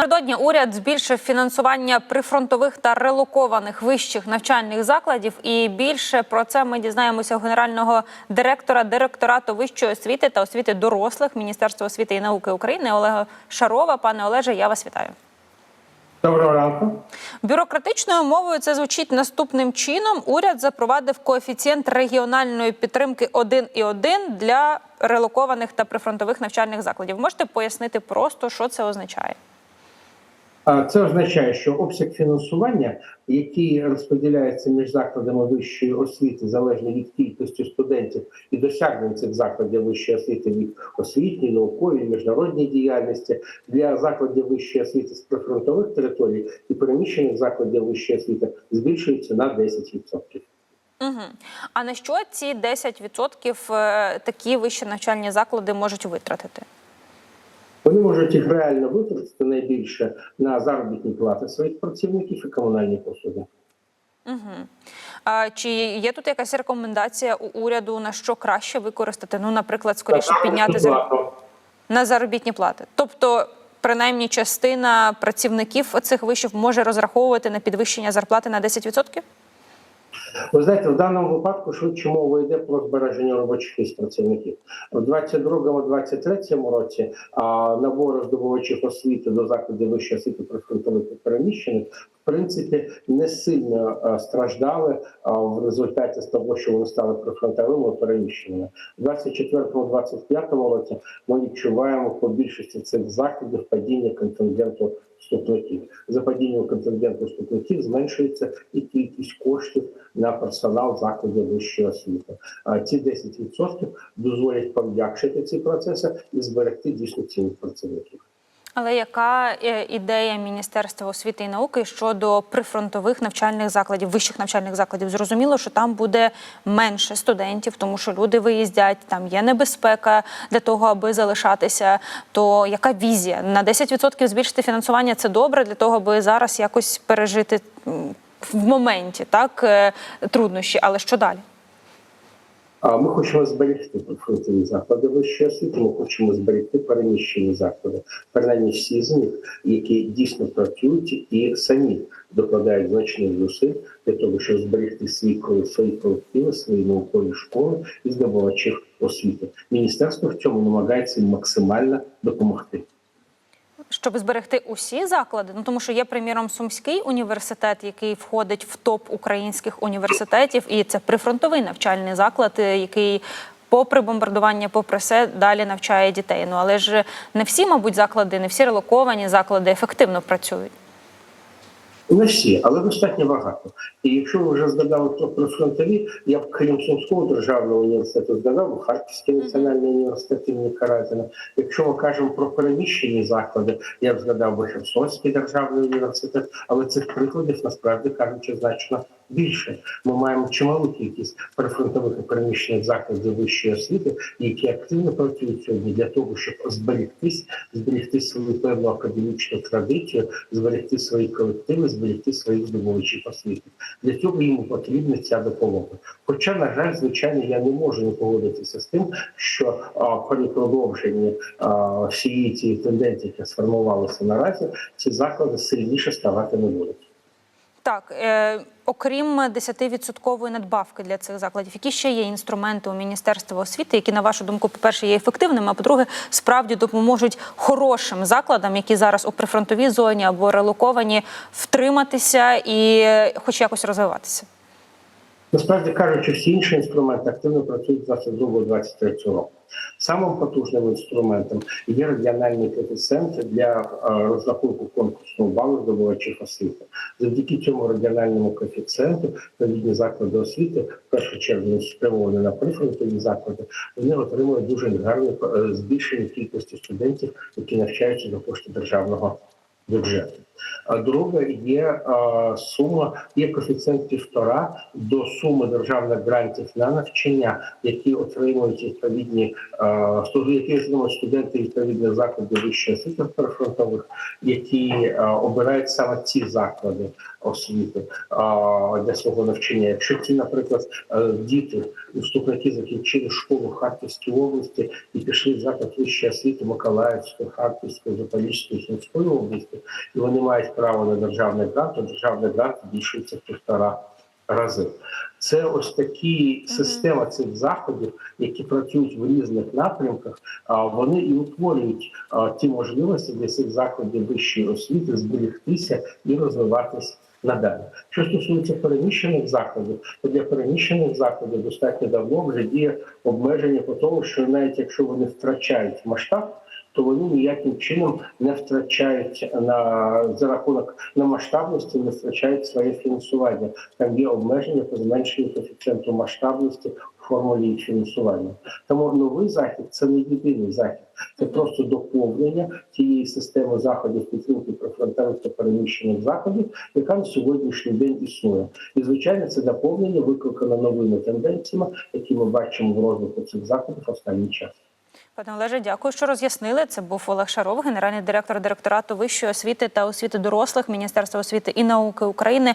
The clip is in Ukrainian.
Напередодні уряд збільшив фінансування прифронтових та релокованих вищих навчальних закладів. І більше про це ми дізнаємося у генерального директора директорату вищої освіти та освіти дорослих Міністерства освіти і науки України Олега Шарова. Пане Олеже, я вас вітаю. Доброго ранку. Бюрократичною мовою це звучить наступним чином. Уряд запровадив коефіцієнт регіональної підтримки 1,1 для релокованих та прифронтових навчальних закладів. Можете пояснити просто, що це означає? Це означає, що обсяг фінансування, який розподіляється між закладами вищої освіти, залежно від кількості студентів і досягнень цих закладів вищої освіти від освітньої, наукової, міжнародній діяльності для закладів вищої освіти з прифронтових територій і переміщених закладів вищої освіти збільшується на 10%. Угу. А на що ці 10% е, такі вищі навчальні заклади можуть витратити? Вони можуть їх реально витратити найбільше на заробітні плати своїх працівників і комунальні послуги. Угу. А, чи є тут якась рекомендація у уряду на що краще використати? Ну, наприклад, скоріше підняти зар... на заробітні плати. Тобто, принаймні, частина працівників цих вишів може розраховувати на підвищення зарплати на 10%? Ви знаєте, в даному випадку швидше мова йде про збереження робочих місць працівників. У 22-23 році набори здобувачів освіти до закладів вищої освіти прифронтових переміщених принципі не сильно страждали в результаті з того, що вони стали прифронтовими. У 24-25 році ми відчуваємо по більшості цих закладів падіння контингенту вступників. За падінням контингенту вступників зменшується і кількість коштів на персонал закладів вищої освіти. А ці 10% дозволять пом'якшити ці процеси і зберегти дійсно цінних працівників. Але яка е, ідея Міністерства освіти і науки щодо прифронтових навчальних закладів, вищих навчальних закладів? Зрозуміло, що там буде менше студентів, тому що люди виїздять, там є небезпека для того, аби залишатися. То яка візія? На 10% збільшити фінансування це добре для того, аби зараз якось пережити в моменті так е, труднощі. Але що далі? А ми хочемо зберегти прифронтові заклади вищої освіти. Ми хочемо зберегти переміщені заклади, принаймні всі з них, які дійсно працюють і самі докладають значних зусиль для того, щоб зберегти свій свої колективи, свої наукові школи і здобувачів освіти. Міністерство в цьому намагається максимально допомогти. Щоб зберегти усі заклади, ну тому що є приміром Сумський університет, який входить в топ українських університетів, і це прифронтовий навчальний заклад, е, який, попри бомбардування, попри все, далі навчає дітей. Ну але ж не всі, мабуть, заклади, не всі релоковані заклади ефективно працюють. Не всі, але достатньо багато. І якщо ви вже згадали про прифронтові, я б крім Сумського державного університету згадав Харківський національний університет імені Каразіна. Якщо ми кажемо про переміщені заклади, я б згадав би Херсонський державний університет, але цих прикладів насправді кажучи значно більше. Ми маємо чималу кількість прифронтових і переміщених закладів вищої освіти, які активно працюють сьогодні для того, щоб зберегтись, зберегти свою певну академічну традицію, зберегти свої колективи, зберегти своїх здобувачів освіти. Для цього їм потрібна ця допомога. Хоча, на жаль, звичайно, я не можу не погодитися з тим, що при продовженні всієї цієї тенденції, яка сформувалася наразі, ці заклади сильніше ставати не будуть. Так, е, окрім 10% надбавки для цих закладів, які ще є інструменти у Міністерства освіти, які, на вашу думку, по-перше, є ефективними, а по-друге, справді допоможуть хорошим закладам, які зараз у прифронтовій зоні або релоковані, втриматися і е, хоч якось розвиватися? Насправді кажучи, всі інші інструменти активно працюють 22-23 року. Самим потужним інструментом є регіональний коефіцієнт для е, розрахунку конкурсного балу здобувачів освіти. Завдяки цьому регіональному коефіцієнту відповідні заклади освіти, в першу чергу спрямовані на прифронтові заклади, вони отримують дуже гарне збільшення кількості студентів, які навчаються за кошти державного бюджету. Друге є е, сума, є коефіцієнт півтора до суми державних грантів на навчання, які отримують відповідні е, які отримують студенти відповідних закладів вищої освіти прифронтових, які е, обирають саме ці заклади. освіти для свого навчання. Якщо ці, наприклад, діти, вступники закінчили школу в Харківській області і пішли в заклад вищої освіти Миколаївської, Харківської, Запорізької, Сумської області, і вони мають право на державний грант, то державний грант збільшується в півтора рази. Це ось такі система цих заходів, які працюють в різних напрямках. А вони і утворюють ті можливості для цих закладів вищої освіти зберегтися і розвиватись надалі. Що стосується переміщених закладів, то для переміщених закладів достатньо давно вже діє обмеження по тому, що навіть якщо вони втрачають масштаб, то вони ніяким чином не втрачають на за рахунок на масштабності, не втрачають своє фінансування. Там є обмеження по зменшенню коефіцієнту масштабності в формулі фінансування. Тому новий захід це не єдиний захід, це просто доповнення тієї системи заходів підтримки прифронтових та переміщених заходів, яка на сьогоднішній день існує. І звичайно, це доповнення викликано новими тенденціями, які ми бачимо в розвитку цих заходів останній час. Пане Олеже, дякую, що роз'яснили. Це був Олег Шаров, генеральний директор директорату вищої освіти та освіти дорослих Міністерства освіти і науки України.